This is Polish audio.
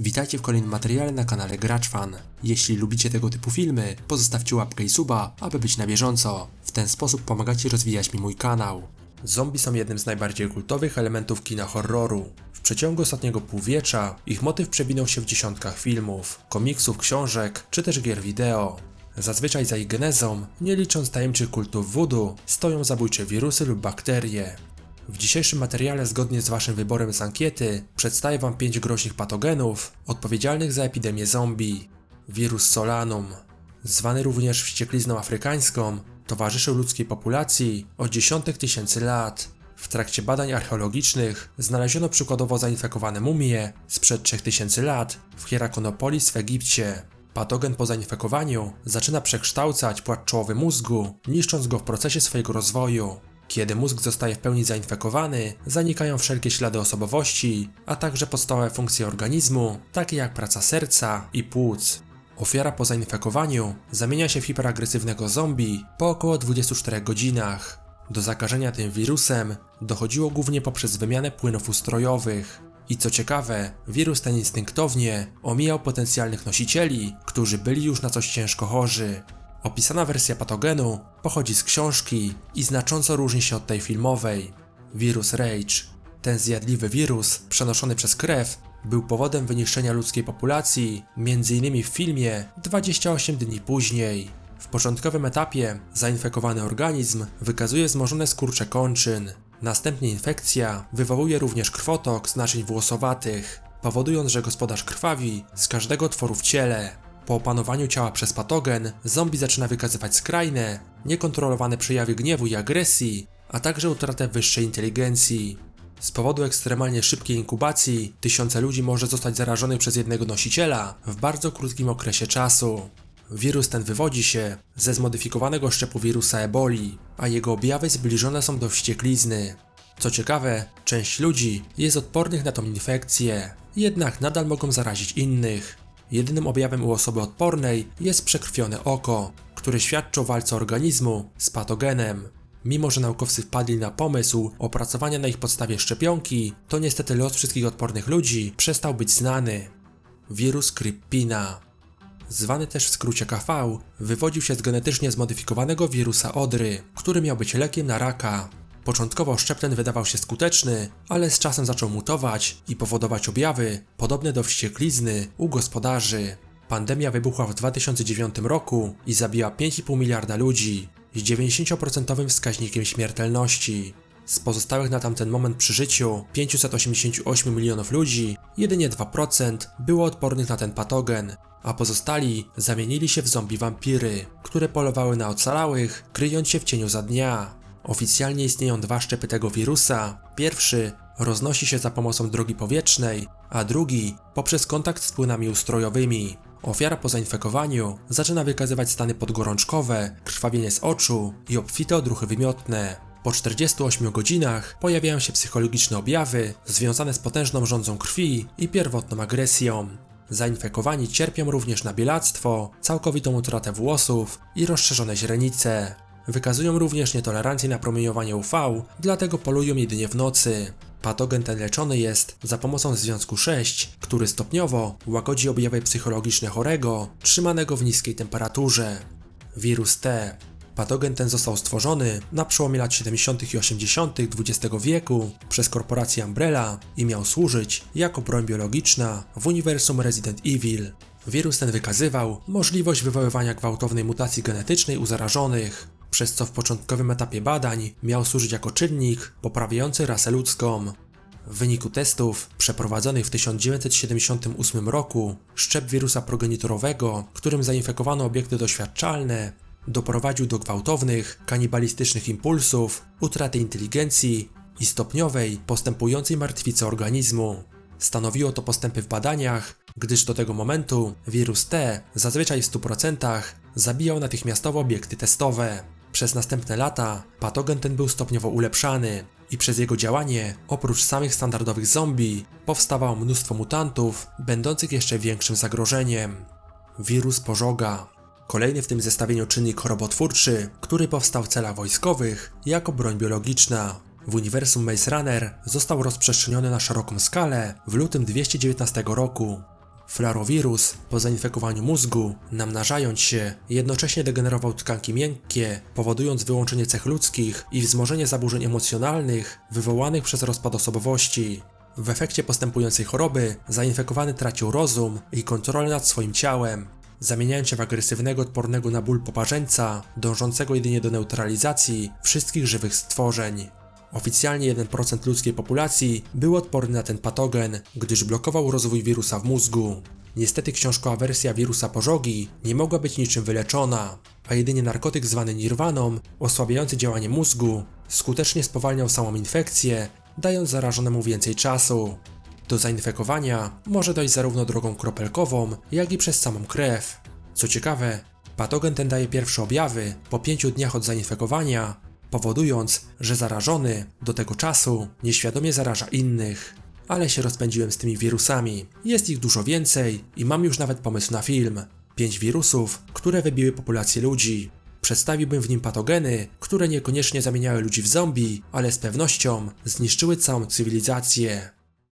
Witajcie w kolejnym materiale na kanale GraczFan. Jeśli lubicie tego typu filmy, pozostawcie łapkę i suba, aby być na bieżąco. W ten sposób pomagacie rozwijać mi mój kanał. Zombie są jednym z najbardziej kultowych elementów kina horroru. W przeciągu ostatniego półwiecza ich motyw przewinął się w dziesiątkach filmów, komiksów, książek czy też gier wideo. Zazwyczaj za ich genezą, nie licząc tajemniczych kultów voodoo, stoją zabójcze wirusy lub bakterie. W dzisiejszym materiale, zgodnie z Waszym wyborem z ankiety, przedstawię Wam 5 groźnych patogenów odpowiedzialnych za epidemię zombie. Wirus Solanum, zwany również wścieklizną afrykańską, towarzyszył ludzkiej populacji od dziesiątek tysięcy lat. W trakcie badań archeologicznych znaleziono przykładowo zainfekowane mumie sprzed 3000 lat w Hierakonopolis w Egipcie. Patogen po zainfekowaniu zaczyna przekształcać płat czołowy mózgu, niszcząc go w procesie swojego rozwoju. Kiedy mózg zostaje w pełni zainfekowany, zanikają wszelkie ślady osobowości, a także podstawowe funkcje organizmu, takie jak praca serca i płuc. Ofiara po zainfekowaniu zamienia się w hiperagresywnego zombie po około 24 godzinach. Do zakażenia tym wirusem dochodziło głównie poprzez wymianę płynów ustrojowych. I co ciekawe, wirus ten instynktownie omijał potencjalnych nosicieli, którzy byli już na coś ciężko chorzy. Opisana wersja patogenu pochodzi z książki i znacząco różni się od tej filmowej. Wirus Rage. Ten zjadliwy wirus, przenoszony przez krew, był powodem wyniszczenia ludzkiej populacji, m.in. w filmie 28 dni później. W początkowym etapie zainfekowany organizm wykazuje wzmożone skurcze kończyn. Następnie infekcja wywołuje również krwotok z naczyń włosowatych, powodując, że gospodarz krwawi z każdego tworu w ciele. Po opanowaniu ciała przez patogen, zombie zaczyna wykazywać skrajne, niekontrolowane przejawy gniewu i agresji, a także utratę wyższej inteligencji. Z powodu ekstremalnie szybkiej inkubacji, tysiące ludzi może zostać zarażonych przez jednego nosiciela w bardzo krótkim okresie czasu. Wirus ten wywodzi się ze zmodyfikowanego szczepu wirusa eboli, a jego objawy zbliżone są do wścieklizny. Co ciekawe, część ludzi jest odpornych na tą infekcję, jednak nadal mogą zarazić innych. Jedynym objawem u osoby odpornej jest przekrwione oko, które świadczy o walce organizmu z patogenem. Mimo, że naukowcy wpadli na pomysł opracowania na ich podstawie szczepionki, to niestety los wszystkich odpornych ludzi przestał być znany. Wirus Krypina, zwany też w skrócie KV, wywodził się z genetycznie zmodyfikowanego wirusa odry, który miał być lekiem na raka. Początkowo szczep ten wydawał się skuteczny, ale z czasem zaczął mutować i powodować objawy podobne do wścieklizny u gospodarzy. Pandemia wybuchła w 2009 roku i zabiła 5,5 miliarda ludzi z 90% wskaźnikiem śmiertelności. Z pozostałych na tamten moment przy życiu 588 milionów ludzi, jedynie 2% było odpornych na ten patogen, a pozostali zamienili się w zombie wampiry, które polowały na ocalałych, kryjąc się w cieniu za dnia. Oficjalnie istnieją dwa szczepy tego wirusa. Pierwszy roznosi się za pomocą drogi powietrznej, a drugi poprzez kontakt z płynami ustrojowymi. Ofiara po zainfekowaniu zaczyna wykazywać stany podgorączkowe, krwawienie z oczu i obfite odruchy wymiotne. Po 48 godzinach pojawiają się psychologiczne objawy związane z potężną rządzą krwi i pierwotną agresją. Zainfekowani cierpią również na bielactwo, całkowitą utratę włosów i rozszerzone źrenice. Wykazują również nietolerancję na promieniowanie UV, dlatego polują jedynie w nocy. Patogen ten leczony jest za pomocą związku 6, który stopniowo łagodzi objawy psychologiczne chorego, trzymanego w niskiej temperaturze. Wirus T. Patogen ten został stworzony na przełomie lat 70. i 80. XX wieku przez korporację Umbrella i miał służyć jako broń biologiczna w uniwersum Resident Evil. Wirus ten wykazywał możliwość wywoływania gwałtownej mutacji genetycznej u zarażonych, przez co w początkowym etapie badań miał służyć jako czynnik poprawiający rasę ludzką. W wyniku testów przeprowadzonych w 1978 roku szczep wirusa progenitorowego, którym zainfekowano obiekty doświadczalne, doprowadził do gwałtownych, kanibalistycznych impulsów, utraty inteligencji i stopniowej, postępującej martwicy organizmu. Stanowiło to postępy w badaniach, gdyż do tego momentu wirus T zazwyczaj w 100% zabijał natychmiastowo obiekty testowe. Przez następne lata patogen ten był stopniowo ulepszany i przez jego działanie, oprócz samych standardowych zombie, powstawało mnóstwo mutantów, będących jeszcze większym zagrożeniem. Wirus pożoga. Kolejny w tym zestawieniu czynnik chorobotwórczy, który powstał w celach wojskowych jako broń biologiczna. W uniwersum Maze Runner został rozprzestrzeniony na szeroką skalę w lutym 219 roku. Flarowirus, po zainfekowaniu mózgu, namnażając się, jednocześnie degenerował tkanki miękkie, powodując wyłączenie cech ludzkich i wzmożenie zaburzeń emocjonalnych wywołanych przez rozpad osobowości. W efekcie postępującej choroby zainfekowany tracił rozum i kontrolę nad swoim ciałem, zamieniając się w agresywnego, odpornego na ból poparzeńca, dążącego jedynie do neutralizacji wszystkich żywych stworzeń. Oficjalnie 1% ludzkiej populacji był odporny na ten patogen, gdyż blokował rozwój wirusa w mózgu. Niestety książkowa wersja wirusa pożogi nie mogła być niczym wyleczona, a jedynie narkotyk zwany nirwaną, osłabiający działanie mózgu, skutecznie spowalniał samą infekcję, dając zarażonemu więcej czasu. Do zainfekowania może dojść zarówno drogą kropelkową, jak i przez samą krew. Co ciekawe, patogen ten daje pierwsze objawy po 5 dniach od zainfekowania, powodując, że zarażony do tego czasu nieświadomie zaraża innych. Ale się rozpędziłem z tymi wirusami. Jest ich dużo więcej i mam już nawet pomysł na film. 5 wirusów, które wybiły populację ludzi. Przedstawiłbym w nim patogeny, które niekoniecznie zamieniały ludzi w zombie, ale z pewnością zniszczyły całą cywilizację.